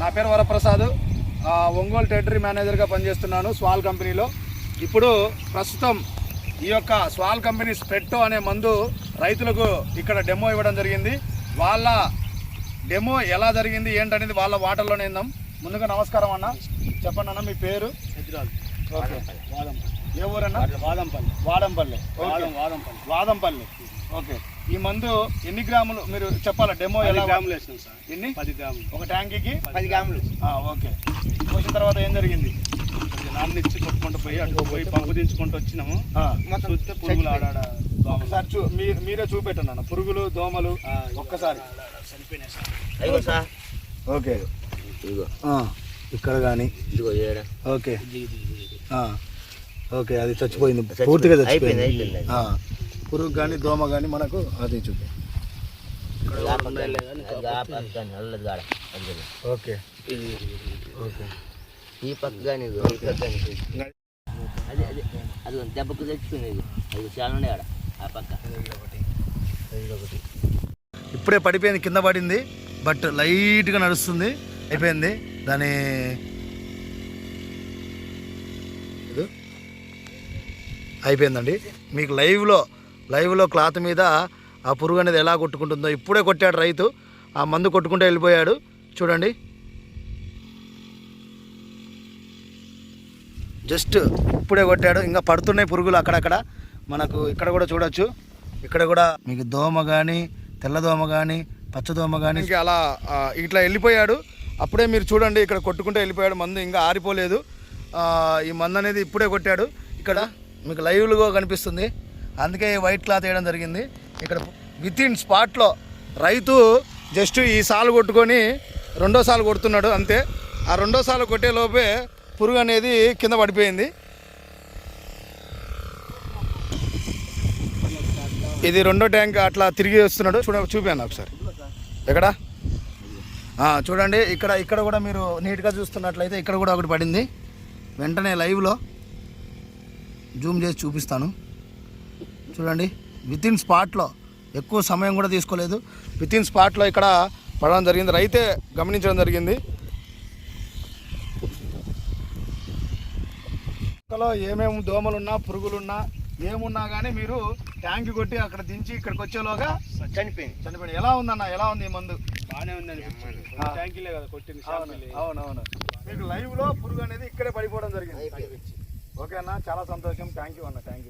నా పేరు వరప్రసాద్. ఒంగోలు టెరిటరీ మేనేజర్గా పనిచేస్తున్నాను స్వాల్ కంపెనీలో. ఇప్పుడు ప్రస్తుతం ఈ యొక్క స్వాల్ కంపెనీ స్ప్రెట్టో అనే మందు రైతులకు ఇక్కడ డెమో ఇవ్వడం జరిగింది. వాళ్ళ డెమో ఎలా జరిగింది ఏంటనేది వాళ్ళ వాటర్లోనే ఇందాం ముందుగా నమస్కారం అన్న. చెప్పండి అన్న మీ పేరు? ఓకే. ఏ ఊరన్నా? వాదంపల్లి. వాడంపల్లి వాదంపల్లి. వాదంపల్లి. ఓకే. ఈ మందు ఎన్ని గ్రాములు? మీరు చెప్పాలా? డెమో ఎలా గ్రాములు వేసినాం సార్. ఎన్ని? పది గ్రాములు. ఒక ట్యాంకీకి? పది గ్రాములు ఓకే. పోసిన తర్వాత ఏం జరిగింది? నాన్న ఇచ్చి కొట్టుకుంటూ పోయి అటు పోయి పంపు దించుకుంటూ వచ్చినాము. ఆ, చూస్తే పురుగులు ఆడాడ. ఒకసారి చూ మీరే చూపెట్టండి అన్న పురుగులు దోమలు ఆ, ఒక్కసారి. చనిపోయినాయి సార్. ఓకే. ఇదిగో. ఇక్కడ కానీ ఇదిగో ఏడ? ఓకే. ఓకే అది చచ్చిపోయింది. పూర్తిగా అయిపోయింది, చచ్చిపోయింది పురుగు కానీ దోమ కానీ మనకు అది చూపి. ఓకే. ఓకే. ఈ పక్క కానీ ఈ పక్క కానీ అది అది అది దెబ్బకు తెచ్చుకుంది ఇది అది చాలా ఉన్నాయి ఆడ ఆ పక్క. ఇప్పుడే పడిపోయింది కింద పడింది బట్ లైట్గా నడుస్తుంది అయిపోయింది. దాని ఇది. అయిపోయిందండి. మీకు లైవ్లో లైవ్లో క్లాత్ మీద ఆ పురుగు అనేది ఎలా కొట్టుకుంటుందో ఇప్పుడే కొట్టాడు రైతు. ఆ మందు కొట్టుకుంటూ వెళ్ళిపోయాడు. చూడండి. జస్ట్ ఇప్పుడే కొట్టాడు. ఇంకా పడుతున్నాయి పురుగులు అక్కడక్కడ. మనకు ఇక్కడ కూడా చూడొచ్చు. ఇక్కడ కూడా మీకు దోమ కానీ తెల్లదోమ కానీ పచ్చదోమ కానీ ఇంకా అలా ఇట్లా వెళ్ళిపోయాడు. అప్పుడే మీరు చూడండి ఇక్కడ కొట్టుకుంటూ వెళ్ళిపోయాడు. మందు ఇంకా ఆరిపోలేదు. ఈ మందు అనేది ఇప్పుడే కొట్టాడు. ఇక్కడ మీకు లైవ్లుగా కనిపిస్తుంది. అందుకే వైట్ క్లాత్ వేయడం జరిగింది. ఇక్కడ విత్ ఇన్ స్పాట్లో రైతు జస్ట్ ఈ సాలు కొట్టుకొని రెండో సాలు కొడుతున్నాడు అంతే. ఆ రెండో సాలు కొట్టే లోపే పురుగు అనేది కింద పడిపోయింది. ఇది రెండో ట్యాంక్ అట్లా తిరిగి వస్తున్నాడు. చూడ చూపాను ఒకసారి. ఎక్కడ? చూడండి. ఇక్కడ ఇక్కడ కూడా మీరు నీట్గా చూస్తున్నట్లయితే ఇక్కడ కూడా ఒకటి పడింది. వెంటనే లైవ్లో జూమ్ చేసి చూపిస్తాను. చూడండి. విత్ ఇన్ స్పాట్లో ఎక్కువ సమయం కూడా తీసుకోలేదు. విత్ ఇన్ స్పాట్లో ఇక్కడ పడడం జరిగింది. రైతే గమనించడం జరిగింది. ఏమేమి దోమలున్నా పురుగులున్నా ఏమున్నా కానీ మీరు ట్యాంక్ కొట్టి అక్కడ దించి ఇక్కడికి వచ్చేలోగా చనిపోయింది. చనిపోయింది. ఎలా ఉందన్న? ఎలా ఉంది ఈ మందు? బాగానే ఉంది అనిపించింది ఆ. ట్యాంకీలే కదా కొట్టింది. అవునవును. మీకు లైవ్లో పురుగు అనేది ఇక్కడే పడిపోవడం జరిగింది. ఓకే అన్న చాలా సంతోషం. థ్యాంక్ యూ అన్న. Thank you